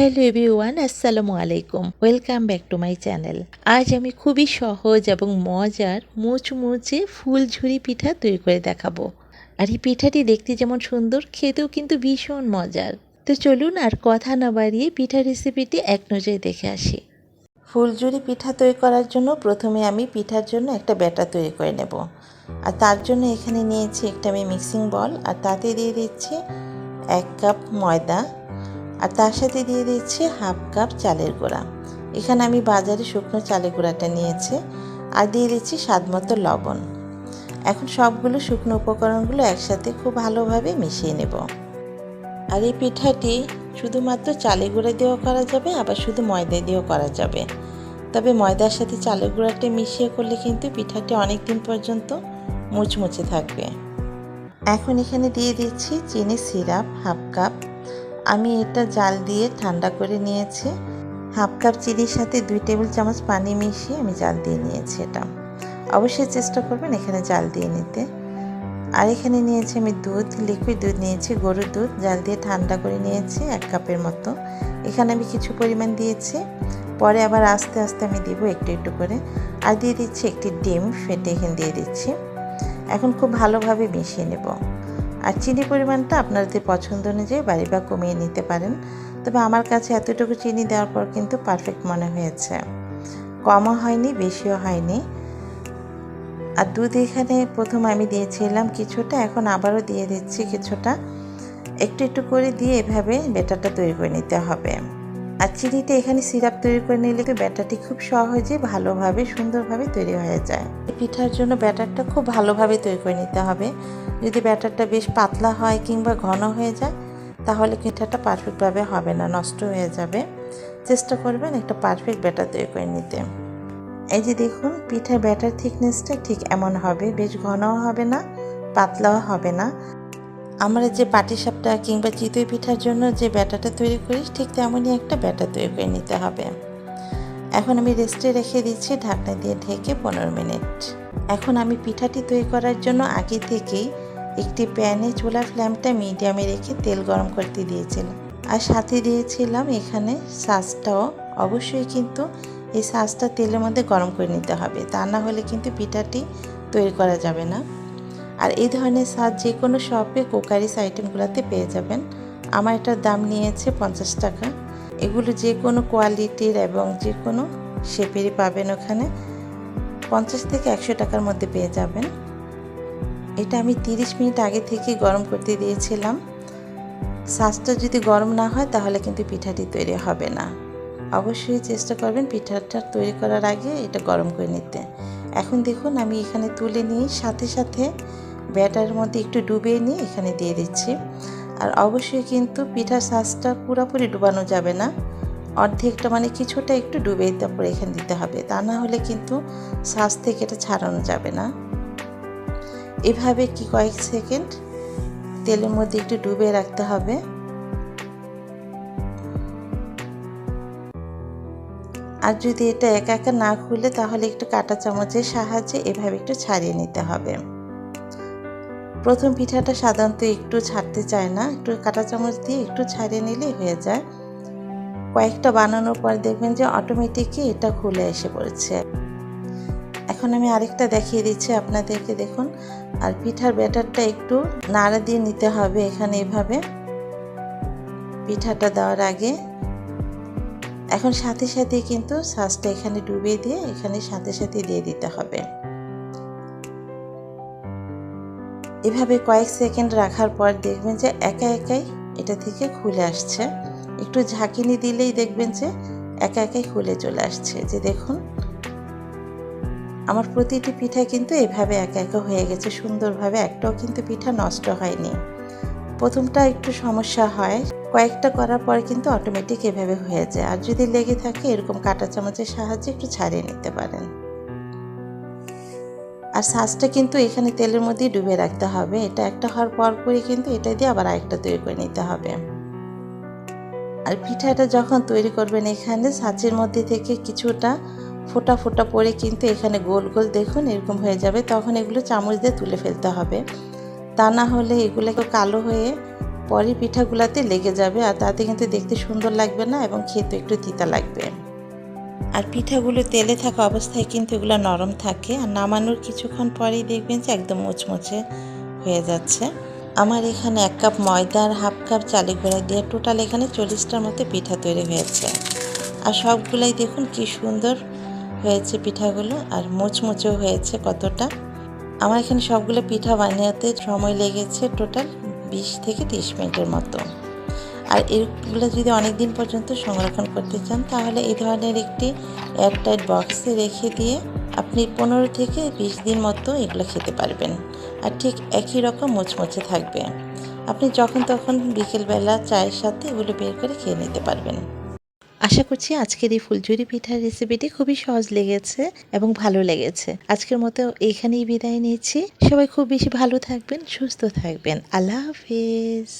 Hello everyone, আসসালামু আলাইকুম। Welcome back to my channel. আজ আমি খুবই সহজ এবং মজার মুচমুচে ফুলঝুরি পিঠা তৈরি করে দেখাবো। আর এই পিঠাটি দেখতে যেমন সুন্দর, খেতেও কিন্তু ভীষণ মজার। তো চলুন আর কথা না বাড়িয়ে পিঠা রেসিপিটি এক নজরে দেখে আসি। ফুলঝুরি পিঠা তৈরি করার জন্য প্রথমে আমি পিঠার জন্য একটা ব্যাটার তৈরি করে নেব। আর তার জন্য এখানে নিয়েছি একটা আমি মিক্সিং বল আর তাতে দিয়ে দিচ্ছি এক কাপ ময়দা আর তার সাথে দিয়ে দিচ্ছি হাফ কাপ চালের গুঁড়া। এখানে আমি বাজারে শুকনো চালের গুঁড়াটা নিয়েছি আর দিয়ে দিচ্ছি স্বাদ মতো লবণ। এখন সবগুলো শুকনো উপকরণগুলো একসাথে খুব ভালোভাবে মিশিয়ে নেব। আর এই পিঠাটি শুধুমাত্র চালে গুঁড়া দিয়েও করা যাবে, আবার শুধু ময়দা দিয়েও করা যাবে। তবে ময়দার সাথে চালের গুঁড়াটা মিশিয়ে করলে কিন্তু পিঠাটি অনেক দিন পর্যন্ত মুচমুচে থাকবে। এখন এখানে দিয়ে দিচ্ছি চিনি সিরাপ হাফ কাপ আমি এটা জাল দিয়ে ঠান্ডা করে নিয়েছি। হাফ কাপ চিনির সাথে দুই টেবিল চামচ পানি মিশিয়ে আমি জাল দিয়ে নিয়েছি এটা। অবশ্যই চেষ্টা করবেন এখানে জাল দিয়ে নিতে। আর এখানে নিয়েছি আমি দুধ লিকুইড দুধ নিয়েছি, গরুর দুধ। জাল দিয়ে ঠান্ডা করে নিয়েছি এক কাপের মতো। এখানে আমি কিছু পরিমাণ দিয়েছি। পরে আবার আস্তে আস্তে আমি দিব একটু একটু করে। আর দিয়ে দিচ্ছি একটি ডিম, ফেটে এখানে দিয়ে দিচ্ছি। এখন খুব ভালোভাবে মিশিয়ে নেব। আর চিনি পরিমাণটা আপনাদের পছন্দ অনুযায়ী বাড়ি বা কমিয়ে নিতে পারেন। তবে আমার কাছে এতটুকু চিনি দেওয়ার পর কিন্তু পারফেক্ট মনে হয়েছে। কমও হয়নি, বেশিও হয়নি। আর দুধ এখানে প্রথম আমি দিয়েছিলাম কিছুটা, এখন আবারও দিয়ে দিচ্ছি কিছুটা। একটু একটু করে দিয়ে এভাবে বেটারটা তৈরি করে নিতে হবে। আর চিনিটা এখানে সিরাপ তৈরি করে নিলে ব্যাটারটি খুব সহজে ভালোভাবে, সুন্দরভাবে তৈরি হয়ে যায়। পিঠার জন্য ব্যাটারটা খুব ভালোভাবে তৈরি করে নিতে হবে। যদি ব্যাটারটা বেশ পাতলা হয় কিংবা ঘন হয়ে যায়, তাহলে পিঠাটা পারফেক্টভাবে হবে না, নষ্ট হয়ে যাবে। চেষ্টা করবেন একটা পারফেক্ট ব্যাটার তৈরি করে নিতে। এই যে দেখুন, পিঠার ব্যাটার থিকনেসটা ঠিক এমন হবে, বেশ ঘনও হবে না, পাতলাও হবে না। আমরা যে পাটিসাপটা কিংবা চিতই পিঠার জন্য যে ব্যাটাটা তৈরি করি, ঠিক তেমনই একটা ব্যাটা তৈরি করে নিতে হবে। এখন আমি রেস্টে রেখে দিচ্ছি, ঢাকনা দিয়ে ঢেকে পনেরো মিনিট। এখন আমি পিঠাটি তৈরি করার জন্য আগে থেকেই একটি প্যানে চুলার ফ্ল্যামটা মিডিয়ামে রেখে তেল গরম করতে দিয়েছিলাম আর সাথে দিয়েছিলাম এখানে সাজটাও অবশ্যই কিন্তু এই সাজটা তেলের মধ্যে গরম করে নিতে হবে। তা না হলে কিন্তু পিঠাটি তৈরি করা যাবে না। আর এই ধরনের সাজ যে কোনো শপে কোকারিস আইটেমগুলোতে পেয়ে যাবেন। আমার এটার দাম নিয়েছে পঞ্চাশ টাকা। এগুলো যে কোনো কোয়ালিটির এবং যে কোনো শেপেরই পাবেন ওখানে। পঞ্চাশ থেকে একশো টাকার মধ্যে পেয়ে যাবেন। এটা আমি তিরিশ মিনিট আগে থেকে গরম করতে দিয়েছিলাম। সাজটা যদি গরম না হয়, তাহলে কিন্তু পিঠাটি তৈরি হবে না। অবশ্যই চেষ্টা করবেন পিঠাটা তৈরি করার আগে এটা গরম করে নিতে। এখন দেখুন, আমি এখানে তুলে নিয়ে সাথে সাথে ব্যাটারের মধ্যে একটু ডুবিয়ে নিয়ে এখানে দিয়ে দিচ্ছি। আর অবশ্যই কিন্তু পিঠার সাজটা পুরোপুরি ডুবানো যাবে না। অর্ধেকটা মানে কিছুটা একটু ডুবে তারপরে এখানে দিতে হবে। তা না হলে কিন্তু সাজ থেকে এটা ছাড়ানো যাবে না। এভাবে কি কয়েক সেকেন্ড তেলের মধ্যে একটু ডুবে রাখতে হবে। আর যদি এটা একা একা না খুলে তাহলে একটু কাঁটা চামচের সাহায্যে এভাবে একটু ছাড়িয়ে নিতে হবে। প্রথম পিঠাটা সাধারণত একটু ছাড়তে চায় না, একটু কাঁটা চামচ দিয়ে একটু ছাড়িয়ে নিলেই হয়ে যায়। কয়েকটা বানানোর পর দেখবেন যে অটোমেটিকই এটা খুলে এসে পড়েছে। এখন আমি আরেকটা দেখিয়ে দিচ্ছি আপনাদেরকে, দেখুন। আর পিঠার ব্যাটারটা একটু নাড়া দিয়ে নিতে হবে এখানে এভাবে। পিঠাটা দেওয়ার আগে। এখন সাথে সাথে কিন্তু সাজটা এখানে ডুবিয়ে দিয়ে এখানে সাথে সাথে দিয়ে দিতে হবে। এভাবে কয়েক সেকেন্ড রাখার পর দেখবেন যে একা একাই এটা থেকে খুলে আসছে। একটু ঝাঁকিনি দিলেই দেখবেন যে একা একাই খুলে চলে আসছে। যে দেখুন, আমার প্রতিটি পিঠা কিন্তু এভাবে একা একা হয়ে গেছে। সুন্দরভাবে একটাও কিন্তু পিঠা নষ্ট হয়নি। প্রথমটা একটু সমস্যা হয়। কয়েকটা করার পর কিন্তু অটোমেটিক এভাবে হয়ে যায়। আর যদি লেগে থাকে, এরকম কাঁটা চামচের সাহায্যে একটু ছাড়িয়ে নিতে পারেন। আর সাজটা কিন্তু এখানে তেলের মধ্যেই ডুবে রাখতে হবে। এটা একটা হওয়ার পর পরই কিন্তু এটা দিয়ে আবার আরেকটা তৈরি করে নিতে হবে। আর পিঠাটা যখন তৈরি করবেন এখানে সাজের মধ্যে থেকে কিছুটা ফোটা ফোটা পরে কিন্তু এখানে গোল গোল দেখুন এরকম হয়ে যাবে। তখন এগুলো চামচ দিয়ে তুলে ফেলতে হবে। তা না হলে এগুলো কালো হয়ে পরে পিঠাগুলাতে লেগে যাবে আর তাতে কিন্তু দেখতে সুন্দর লাগবে না এবং খেতে একটু তিতা লাগবে। আর পিঠাগুলো তেলে থাকা অবস্থায় কিন্তু এগুলো নরম থাকে। আর নামানোর কিছুক্ষণ পরেই দেখবেন যে একদম মুচমুচে হয়ে যাচ্ছে। আমার এখানে এক কাপ ময়দা আর হাফ কাপ চালের গুঁড়া দিয়ে টোটাল এখানে চল্লিশটার মতো পিঠা তৈরি হয়েছে। আর সবগুলাই দেখুন কি সুন্দর হয়েছে পিঠাগুলো আর মুচমুচেও হয়েছে কতটা। আমার এখানে সবগুলো পিঠা বানাতে সময় লেগেছে টোটাল বিশ থেকে তিরিশ মিনিটের মতো। আর এগুলো যদি অনেক দিন পর্যন্ত সংরক্ষণ করতে চান, তাহলে এই ধরনের একটি এয়ারটাইট বক্সে রেখে দিয়ে আপনি পনেরো থেকে বিশ দিন মতো এগুলো খেতে পারবেন। আর ঠিক একই রকম মুচমুচে থাকবে। আপনি যখন তখন বিকেলবেলা চায়ের সাথে এগুলো বের করে খেয়ে নিতে পারবেন। আশা করছি আজকের এই ফুলঝুরি পিঠার রেসিপিটি খুবই সহজ লেগেছে এবং ভালো লেগেছে। আজকের মতো এখানেই বিদায় নিচ্ছি। সবাই খুব বেশি ভালো থাকবেন, সুস্থ থাকবেন। আল্লাহ হাফিজ।